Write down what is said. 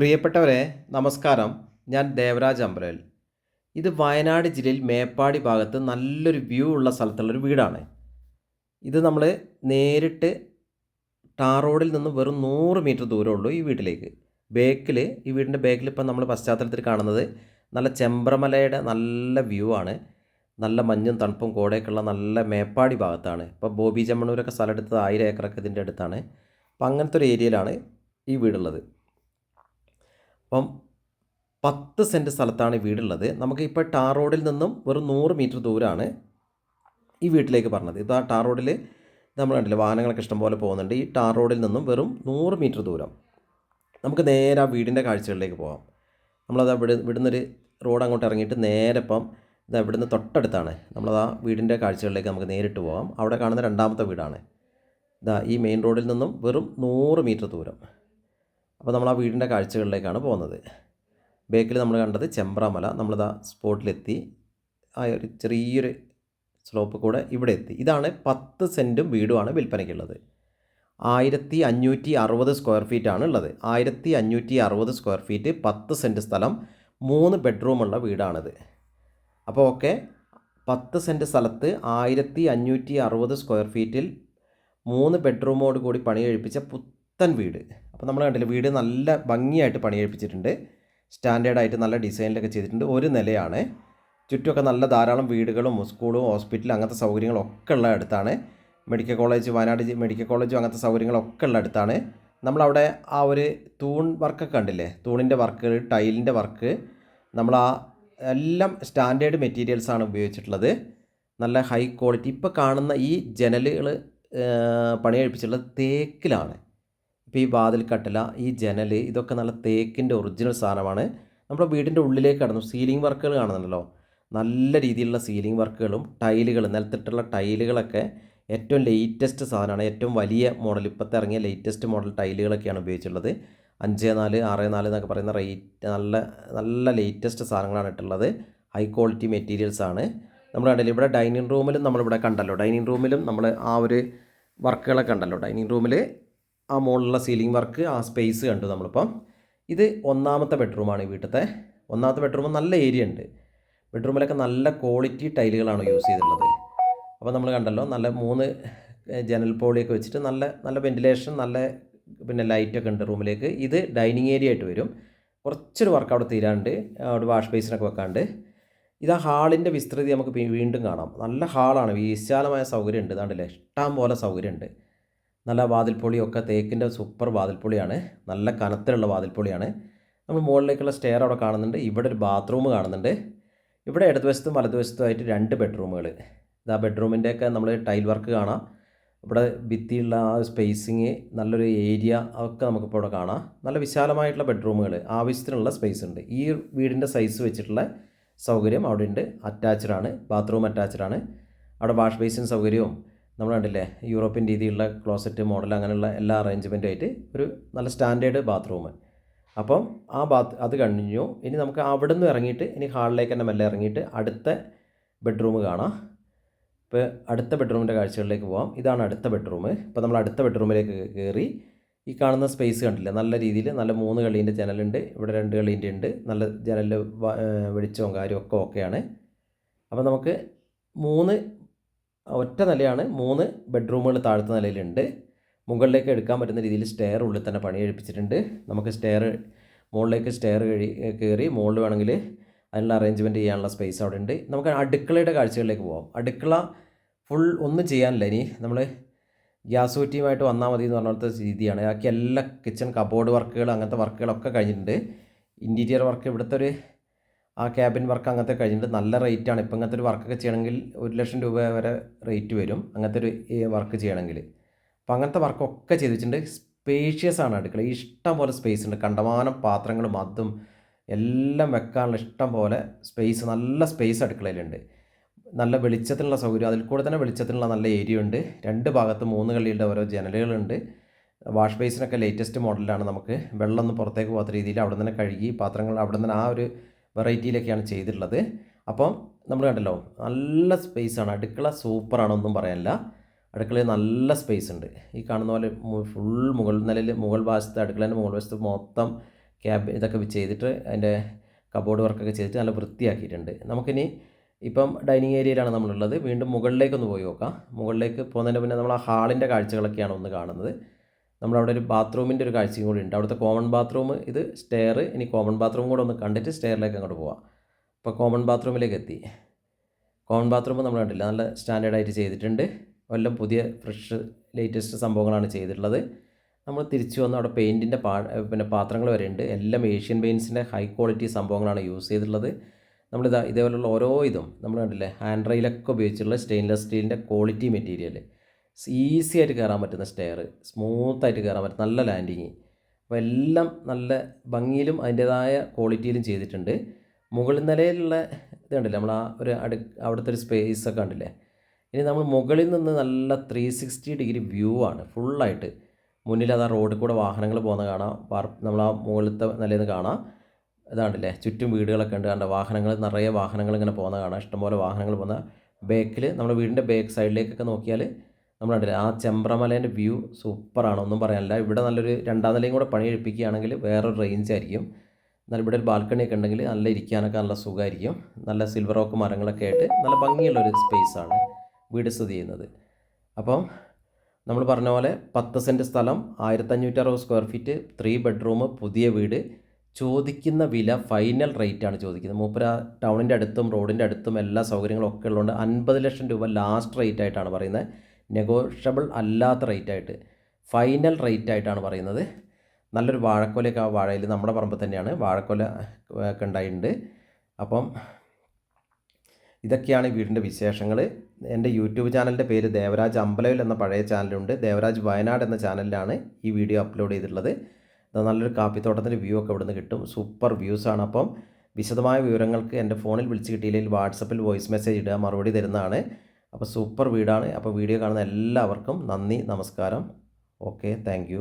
പ്രിയപ്പെട്ടവരെ നമസ്കാരം. ഞാൻ ദേവരാജ് അമ്പ്രേൽ ഇത് വയനാട് ജില്ലയിൽ മേപ്പാടി ഭാഗത്ത് നല്ലൊരു വ്യൂ ഉള്ള സ്ഥലത്തുള്ളൊരു വീടാണ്. ഇത് നമ്മൾ നേരിട്ട് ടാർ റോഡിൽ നിന്ന് വെറും നൂറ് മീറ്റർ ദൂരമുള്ളൂ ഈ വീട്ടിലേക്ക്. ബേക്കിൽ ഈ വീടിന്റെ ബേക്കിൽ ഇപ്പം നമ്മൾ പശ്ചാത്തലത്തിൽ കാണുന്നത് നല്ല ചെമ്പ്രമലയുടെ നല്ല വ്യൂ ആണ്. നല്ല മഞ്ഞും തണുപ്പും കോടയൊക്കെയുള്ള നല്ല മേപ്പാടി ഭാഗത്താണ്. ഇപ്പോൾ ബോബി ചെമ്മണൂരൊക്കെ സ്ഥലം എടുത്തത് ആയിരം ഏക്കറൊക്കെ ഇതിന്റെ അടുത്താണ്. അപ്പം അങ്ങനത്തെ ഒരു ഏരിയയിലാണ് ഈ വീടുള്ളത്. അപ്പം പത്ത് സെന്റ് സ്ഥലത്താണ് വീടുള്ളത്. നമുക്ക് ഇപ്പോൾ ടാർ റോഡിൽ നിന്നും വെറും നൂറ് മീറ്റർ ദൂരമാണ് ഈ വീട്ടിലേക്ക് പറഞ്ഞത്. ഇത് ആ ടാർ റോഡിൽ നമ്മൾ കണ്ടില്ലേ വാഹനങ്ങളൊക്കെ ഇഷ്ടംപോലെ പോകുന്നുണ്ട്. ഈ ടാർ റോഡിൽ നിന്നും വെറും നൂറ് മീറ്റർ ദൂരം നമുക്ക് നേരെ ആ വീടിന്റെ കാഴ്ചകളിലേക്ക് പോകാം നമ്മളത് ഇവിടെ ഇവിടുന്നൊരു റോഡ് അങ്ങോട്ട് ഇറങ്ങിയിട്ട് നേരെ ഇപ്പം ഇത് ഇവിടുന്ന് തൊട്ടടുത്താണ്. നമ്മളത് ആ വീടിന്റെ കാഴ്ചകളിലേക്ക് നമുക്ക് നേരിട്ട് പോകാം അവിടെ കാണുന്ന രണ്ടാമത്തെ വീടാണ്. ഇതാ ഈ മെയിൻ റോഡിൽ നിന്നും വെറും നൂറ് മീറ്റർ ദൂരം. അപ്പോൾ നമ്മൾ ആ വീടിന്റെ കാഴ്ചകളിലേക്കാണ് പോകുന്നത്. ബേക്കിൽ നമ്മൾ കണ്ടത് ചെമ്പ്രാമല. നമ്മളിതാ സ്പോട്ടിലെത്തി. ആ ഒരു ചെറിയൊരു സ്ലോപ്പ് കൂടെ ഇവിടെ എത്തി. ഇതാണ് പത്ത് സെന്റും വീടുമാണ് വിൽപ്പനയ്ക്കുള്ളത്. ആയിരത്തി അഞ്ഞൂറ്റി അറുപത് സ്ക്വയർ ഫീറ്റാണ് ഉള്ളത്. ആയിരത്തി അഞ്ഞൂറ്റി അറുപത് സ്ക്വയർ ഫീറ്റ് പത്ത് സെന്റ് സ്ഥലം മൂന്ന് ബെഡ്റൂമുള്ള വീടാണിത്. അപ്പോൾ ഓക്കെ പത്ത് സെന്റ് സ്ഥലത്ത് ആയിരത്തി അഞ്ഞൂറ്റി അറുപത് സ്ക്വയർ ഫീറ്റിൽ മൂന്ന് ബെഡ്റൂമോട് കൂടി പണി കഴിപ്പിച്ച പുത്തൻ വീട്. അപ്പോൾ നമ്മൾ കണ്ടില്ല വീട് നല്ല ഭംഗിയായിട്ട് പണി കഴിപ്പിച്ചിട്ടുണ്ട് സ്റ്റാൻഡേർഡായിട്ട് നല്ല ഡിസൈനിലൊക്കെ ചെയ്തിട്ടുണ്ട്. ഒരു നിലയാണ്. ചുറ്റുമൊക്കെ നല്ല ധാരാളം വീടുകളും സ്കൂളും ഹോസ്പിറ്റലും അങ്ങനത്തെ സൗകര്യങ്ങളൊക്കെ ഉള്ള അടുത്താണ്. മെഡിക്കൽ കോളേജ് വയനാട് മെഡിക്കൽ കോളേജും അങ്ങനത്തെ സൗകര്യങ്ങളൊക്കെ ഉള്ള അടുത്താണ്. നമ്മളവിടെ ആ ഒരു തൂൺ വർക്കൊക്കെ കണ്ടില്ലേ? തൂണിന്റെ വർക്ക് ടൈലിന്റെ വർക്ക്. നമ്മൾ ആ എല്ലാം സ്റ്റാൻഡേർഡ് മെറ്റീരിയൽസാണ് ഉപയോഗിച്ചിട്ടുള്ളത്. നല്ല ഹൈ ക്വാളിറ്റി. ഇപ്പോൾ കാണുന്ന ഈ ജനലുകൾ പണി കഴിപ്പിച്ചിട്ടുള്ളത് തേക്കിലാണ്. ഇപ്പോൾ ഈ വാതിൽ കട്ടില ഈ ജനൽ ഇതൊക്കെ നല്ല തേക്കിന്റെ ഒറിജിനൽ സാധനമാണ്. നമ്മുടെ വീടിന്റെ ഉള്ളിലേക്ക് കടന്നു. സീലിംഗ് വർക്കുകൾ കാണുന്നുണ്ടല്ലോ. നല്ല രീതിയിലുള്ള സീലിംഗ് വർക്കുകളും ടൈലുകൾ നിലത്തിട്ടുള്ള ടൈലുകളൊക്കെ ഏറ്റവും ലേറ്റസ്റ്റ് സാധനമാണ്. ഏറ്റവും വലിയ മോഡൽ ഇപ്പോഴത്തെ ഇറങ്ങിയ ലേറ്റസ്റ്റ് മോഡൽ ടൈലുകളൊക്കെയാണ് ഉപയോഗിച്ചിട്ടുള്ളത്. അഞ്ച് നാല് ആറ് നാല് എന്നൊക്കെ പറയുന്ന റേറ്റ് നല്ല നല്ല ലേറ്റസ്റ്റ് സാധനങ്ങളാണ് ഇട്ടുള്ളത്. ഹൈ ക്വാളിറ്റി മെറ്റീരിയൽസ് ആണ്. നമ്മൾ കണ്ടില്ല ഇവിടെ ഡൈനിങ് റൂമിലും നമ്മളിവിടെ കണ്ടല്ലോ. ഡൈനിങ് റൂമിലും നമ്മൾ ആ ഒരു വർക്കുകളൊക്കെ ഉണ്ടല്ലോ ഡൈനിങ് റൂമിൽ ആ മുകളിലുള്ള സീലിംഗ് വർക്ക് ആ സ്പേസ് കണ്ടു നമ്മളിപ്പം. ഇത് ഒന്നാമത്തെ ബെഡ്റൂമാണ് ഈ വീട്ടിലത്തെ. ഒന്നാമത്തെ ബെഡ്റൂം നല്ല ഏരിയ ഉണ്ട്. ബെഡ്റൂമിലൊക്കെ നല്ല ക്വാളിറ്റി ടൈലുകളാണ് യൂസ് ചെയ്തിട്ടുള്ളത്. അപ്പോൾ നമ്മൾ കണ്ടല്ലോ നല്ല മൂന്ന് ജനൽ പോളിയൊക്കെ വെച്ചിട്ട് നല്ല നല്ല വെന്റിലേഷൻ നല്ല പിന്നെ ലൈറ്റൊക്കെ ഉണ്ട് റൂമിലേക്ക്. ഇത് ഡൈനിങ് ഏരിയ ആയിട്ട് വരും. കുറച്ചൊരു വർക്ക് അവിടെ തീരാണ്ട് അവിടെ വാഷ് ബേസിനൊക്കെ വെക്കാണ്ട്. ഇത് ആ ഹാളിന്റെ വിസ്തൃതി നമുക്ക് വീണ്ടും കാണാം. നല്ല ഹാളാണ് വിശാലമായ സൗകര്യം ഉണ്ട് ഇതാണ്ടല്ലേ ഇഷ്ടം പോലെ സൗകര്യമുണ്ട്. നല്ല വാതിൽപ്പൊളിയൊക്കെ തേക്കിന്റെ സൂപ്പർ വാതിൽപ്പൊളിയാണ്. നല്ല കനത്തിലുള്ള വാതിൽപ്പൊളിയാണ്. നമ്മൾ മുകളിലേക്കുള്ള സ്റ്റെയർ അവിടെ കാണുന്നുണ്ട്. ഇവിടെ ഒരു ബാത്റൂം കാണുന്നുണ്ട്. ഇവിടെ ഇടതുവശത്തും വലതുവശത്തുമായിട്ട് രണ്ട് ബെഡ്റൂമുകൾ ഇതാ ബെഡ്റൂമിന്റെയൊക്കെ നമ്മൾ ടൈൽ വർക്ക് കാണാം. ഇവിടെ ഭിത്തിയുള്ള ആ സ്പേസിങ് നല്ലൊരു ഏരിയ അതൊക്കെ നമുക്കിപ്പോൾ ഇവിടെ കാണാം. നല്ല വിശാലമായിട്ടുള്ള ബെഡ്റൂമുകൾ ആവശ്യത്തിനുള്ള സ്പേസ് ഉണ്ട്. ഈ വീടിന്റെ സൈസ് വെച്ചിട്ടുള്ള സൗകര്യം അവിടെ ഉണ്ട് അറ്റാച്ച്ഡ് ആണ്. ബാത്റൂം അറ്റാച്ച്ഡ് ആണ്. അവിടെ വാഷ് ബേസിൻ സൗകര്യവും നമ്മൾ കണ്ടില്ലേ യൂറോപ്യൻ രീതിയിലുള്ള ക്ലോസറ്റ് മോഡൽ അങ്ങനെയുള്ള എല്ലാ അറേഞ്ച്മെന്റും ആയിട്ട് ഒരു നല്ല സ്റ്റാൻഡേർഡ് ബാത്റൂം അപ്പം ആ ബാത്ത് അത് കഴിഞ്ഞു. ഇനി നമുക്ക് അവിടെ നിന്ന് ഇറങ്ങിയിട്ട് ഇനി ഹാളിലേക്ക് തന്നെ മെല്ലെ ഇറങ്ങിയിട്ട് അടുത്ത ബെഡ്റൂം കാണാം. ഇപ്പോൾ അടുത്ത ബെഡ്റൂമിന്റെ കാഴ്ചകളിലേക്ക് പോകാം ഇതാണ് അടുത്ത ബെഡ്റൂം ഇപ്പോൾ നമ്മൾ അടുത്ത ബെഡ്റൂമിലേക്ക് കയറി ഈ കാണുന്ന സ്പേസ് കണ്ടില്ലേ നല്ല രീതിയിൽ നല്ല മൂന്ന് കളീന്റെ ജനലുണ്ട് ഇവിടെ രണ്ട് കളീന്റെ ഉണ്ട് നല്ല ജനലിൽ വെളിച്ചവും കാര്യവും ഒക്കെ ഓക്കെയാണ് അപ്പോൾ നമുക്ക് മൂന്ന് ഒറ്റ നിലയാണ്. മൂന്ന് ബെഡ്റൂമുകൾ താഴത്തെ നിലയിലുണ്ട്. മുകളിലേക്ക് എടുക്കാൻ പറ്റുന്ന രീതിയിൽ സ്റ്റെയർ ഉള്ളിൽ തന്നെ പണി എഴുപ്പിച്ചിട്ടുണ്ട് നമുക്ക് സ്റ്റെയർ മുകളിലേക്ക് സ്റ്റെയർ കഴി കയറി മുകളിൽ വേണമെങ്കിൽ അതിനുള്ള അറേഞ്ച്മെന്റ് ചെയ്യാനുള്ള സ്പേസ് അവിടെ ഉണ്ട്. നമുക്ക് അടുക്കളയുടെ കാഴ്ചകളിലേക്ക് പോകാം അടുക്കള ഫുൾ ഒന്നും ചെയ്യാനില്ല. ഇനി നമ്മൾ ഗ്യാസ് കുറ്റിയുമായിട്ട് വന്നാൽ മതി എന്ന് പറഞ്ഞ രീതിയാണ്. ബാക്കി എല്ലാ കിച്ചൺ കബോർഡ് വർക്കുകൾ അങ്ങനത്തെ വർക്കുകളൊക്കെ കഴിഞ്ഞിട്ടുണ്ട്. ഇന്റീരിയർ വർക്ക് ഇവിടുത്തെ ഒരു ആ ക്യാബിൻ വർക്ക് അങ്ങനത്തെ കഴിഞ്ഞിട്ട് നല്ല റേറ്റാണ് ഇപ്പം അങ്ങനത്തെ ഒരു വർക്കൊക്കെ ചെയ്യണമെങ്കിൽ ഒരു ലക്ഷം രൂപ വരെ റേറ്റ് വരും. അങ്ങനത്തെ ഒരു വർക്ക് ചെയ്യണമെങ്കിൽ. അപ്പോൾ അങ്ങനത്തെ വർക്കൊക്കെ ചെയ്ത് വെച്ചിട്ടുണ്ട് സ്പേഷ്യസ് ആണ് അടുക്കള. ഇഷ്ടം പോലെ സ്പേസ് ഉണ്ട്. കണ്ടമാനം പാത്രങ്ങളും അതും എല്ലാം വെക്കാനുള്ള ഇഷ്ടം പോലെ സ്പേസ് നല്ല സ്പേസ് അടുക്കളയിലുണ്ട്. നല്ല വെളിച്ചത്തിനുള്ള സൗകര്യം. അതിൽ കൂടെ തന്നെ വെളിച്ചത്തിനുള്ള നല്ല ഏരിയ ഉണ്ട്. രണ്ട് ഭാഗത്ത് മൂന്ന് കള്ളിയുടെ ഓരോ ജനലുകളുണ്ട്. വാഷ് ബേസിനൊക്കെ ലേറ്റസ്റ്റ് മോഡലാണ് നമുക്ക്. വെള്ളമൊന്നും പുറത്തേക്ക് പോകാത്ത രീതിയിൽ അവിടെ തന്നെ കഴുകി പാത്രങ്ങൾ അവിടെ നിന്ന് ആ ഒരു വെറൈറ്റിയിലൊക്കെയാണ് ചെയ്തിട്ടുള്ളത്. അപ്പം നമ്മൾ കണ്ടല്ലോ നല്ല സ്പേസാണ് അടുക്കള സൂപ്പറാണൊന്നും പറയാനില്ല. അടുക്കളയിൽ നല്ല സ്പേസ് ഉണ്ട്. ഈ കാണുന്ന പോലെ ഫുൾ മുകൾ നിലയിൽ മുകൾ ഭാഗത്ത് അടുക്കളേന്റെ മുകൾ വശത്ത് മൊത്തം ക്യാബ് ഇതൊക്കെ ചെയ്തിട്ട് അതിന്റെ കബോർഡ് വർക്കൊക്കെ ചെയ്തിട്ട് നല്ല വൃത്തിയാക്കിയിട്ടുണ്ട്. നമുക്കിനി ഇപ്പം ഡൈനിങ് ഏരിയയിലാണ് നമ്മളുള്ളത്. വീണ്ടും മുകളിലേക്കൊന്ന് പോയി നോക്കാം. മുകളിലേക്ക് പോകുന്നതിന്റെ പിന്നെ നമ്മൾ ആ ഹാളിന്റെ കാഴ്ചകളൊക്കെയാണ് ഒന്ന് കാണുന്നത്. നമ്മളവിടെ ഒരു ബാത്റൂമിന്റെ ഒരു കാഴ്ചയും കൂടി ഉണ്ട്. അവിടുത്തെ കോമൺ ബാത്റൂം ഇത് സ്റ്റെയർ ഇനി കോമൺ ബാത്റൂം കൂടെ ഒന്ന് കണ്ടിട്ട് സ്റ്റെയറിലേക്ക് അങ്ങോട്ട് പോവാം. അപ്പോൾ കോമൺ ബാത്റൂമിലേക്ക് എത്തി. കോമൺ ബാത്റൂം നമ്മൾ കണ്ടില്ല നല്ല സ്റ്റാൻഡേർഡായിട്ട് ചെയ്തിട്ടുണ്ട്. എല്ലാം പുതിയ ഫ്രഷ് ലേറ്റസ്റ്റ് സംഭവങ്ങളാണ് ചെയ്തിട്ടുള്ളത്. നമ്മൾ തിരിച്ചു വന്ന് അവിടെ പെയിന്റിന്റെ പാ പിന്നെ പാത്രങ്ങൾ വരെ ഉണ്ട്. എല്ലാം ഏഷ്യൻ പെയിന്റ്സിന്റെ ഹൈ ക്വാളിറ്റി സംഭവങ്ങളാണ് യൂസ് ചെയ്തിട്ടുള്ളത്. നമ്മളിതാ ഇതേപോലുള്ള ഓരോ ഇതും നമ്മൾ കണ്ടില്ലേ? ഹാൻഡ് റെയിലൊക്കെ ഉപയോഗിച്ചിട്ടുള്ള സ്റ്റെയിൻലെസ് സ്റ്റീലിന്റെ ക്വാളിറ്റി മെറ്റീരിയൽ ഈസി ആയിട്ട് കയറാൻ പറ്റുന്ന സ്റ്റെയർ സ്മൂത്തായിട്ട് കയറാൻ പറ്റും നല്ല ലാൻഡിങ് അപ്പോൾ എല്ലാം നല്ല ഭംഗിയിലും അതിന്റേതായ ക്വാളിറ്റിയിലും ചെയ്തിട്ടുണ്ട്. മുകളിൽ നിലയിലുള്ള ഇത് കണ്ടില്ലേ? നമ്മൾ ആ ഒരു അടു അവിടുത്തെ ഒരു സ്പേസ് ഒക്കെ കണ്ടില്ലേ? ഇനി നമ്മൾ മുകളിൽ നിന്ന് നല്ല ത്രീ സിക്സ്റ്റി ഡിഗ്രി വ്യൂ ആണ് ഫുള്ളായിട്ട് മുന്നിൽ അത് ആ റോഡിൽ കൂടെ വാഹനങ്ങൾ പോകുന്ന കാണാം. നമ്മൾ ആ മുകളിലത്തെ നിലയിൽ നിന്ന് കാണാം ഇതാണ്ടല്ലേ ചുറ്റും വീടുകളൊക്കെ ഉണ്ട്. കണ്ട? വാഹനങ്ങൾ നിറയെ വാഹനങ്ങൾ ഇങ്ങനെ പോകുന്ന കാണാം. ഇഷ്ടംപോലെ വാഹനങ്ങൾ പോകുന്ന ബേക്കിൽ നമ്മുടെ വീടിന്റെ ബേക്ക് സൈഡിലേക്കൊക്കെ നോക്കിയാൽ നമ്മൾ കണ്ടില്ലേ ആ ചെമ്പ്രമലേന്റെ വ്യൂ സൂപ്പറാണ്. ഒന്നും പറയാനില്ല. ഇവിടെ നല്ലൊരു രണ്ടാം നിലയും കൂടെ പണി കഴിപ്പിക്കുകയാണെങ്കിൽ വേറൊരു റേഞ്ച് ആയിരിക്കും. എന്നാൽ ഇവിടെ ഒരു ബാൽക്കണി ഒക്കെ ഉണ്ടെങ്കിൽ നല്ല ഇരിക്കാനൊക്കെ നല്ല സുഖമായിരിക്കും നല്ല സിൽവർ ഓക്ക് മരങ്ങളൊക്കെ ആയിട്ട് നല്ല ഭംഗിയുള്ളൊരു സ്പേസാണ് വീട് സ്ഥിതി ചെയ്യുന്നത്. അപ്പം നമ്മൾ പറഞ്ഞ പോലെ പത്ത് സെന്റ് സ്ഥലം ആയിരത്തഞ്ഞൂറ്ററുപത് സ്ക്വയർ ഫീറ്റ് ത്രീ ബെഡ്റൂം പുതിയ വീട്. ചോദിക്കുന്ന വില ഫൈനൽ റേറ്റ് ആണ് ചോദിക്കുന്നത്. മൂപ്പര ടൗണിന്റെ അടുത്തും റോഡിന്റെ അടുത്തും എല്ലാ സൗകര്യങ്ങളും ഒക്കെ ഉള്ളതുകൊണ്ട് അൻപത് ലക്ഷം രൂപ ലാസ്റ്റ് റേറ്റ് ആയിട്ടാണ് പറയുന്നത്. നെഗോഷ്യബിൾ അല്ലാത്ത റേറ്റ് ആയിട്ട് ഫൈനൽ റേറ്റ് ആയിട്ടാണ് പറയുന്നത്. നല്ലൊരു വാഴക്കൊലയൊക്കെ ആ വാഴയിൽ നമ്മുടെ പറമ്പിൽ തന്നെയാണ്. വാഴക്കൊല ഒക്കെ ഉണ്ടായിട്ടുണ്ട്. അപ്പം ഇതൊക്കെയാണ് ഈ വീടിന്റെ വിശേഷങ്ങൾ. എന്റെ യൂട്യൂബ് ചാനലിന്റെ പേര് ദേവരാജ് അമ്പലവിൽ എന്ന പഴയ ചാനലുണ്ട്. ദേവരാജ് വയനാട് എന്ന ചാനലിലാണ് ഈ വീഡിയോ അപ്ലോഡ് ചെയ്തിട്ടുള്ളത്. നല്ലൊരു കാപ്പിത്തോട്ടത്തിന്റെ വ്യൂ ഒക്കെ ഇവിടുന്ന് കിട്ടും. സൂപ്പർ വ്യൂസാണ് അപ്പം വിശദമായ വിവരങ്ങൾക്ക് എന്റെ ഫോണിൽ വിളിച്ച് കിട്ടിയില്ലെങ്കിൽ വാട്സപ്പിൽ വോയിസ് മെസ്സേജ് ഇടുക മറുപടി തരുന്നതാണ്. അപ്പോൾ സൂപ്പർ വീടാണ്. അപ്പോൾ വീഡിയോ കാണുന്ന എല്ലാവർക്കും നന്ദി നമസ്കാരം. Okay thank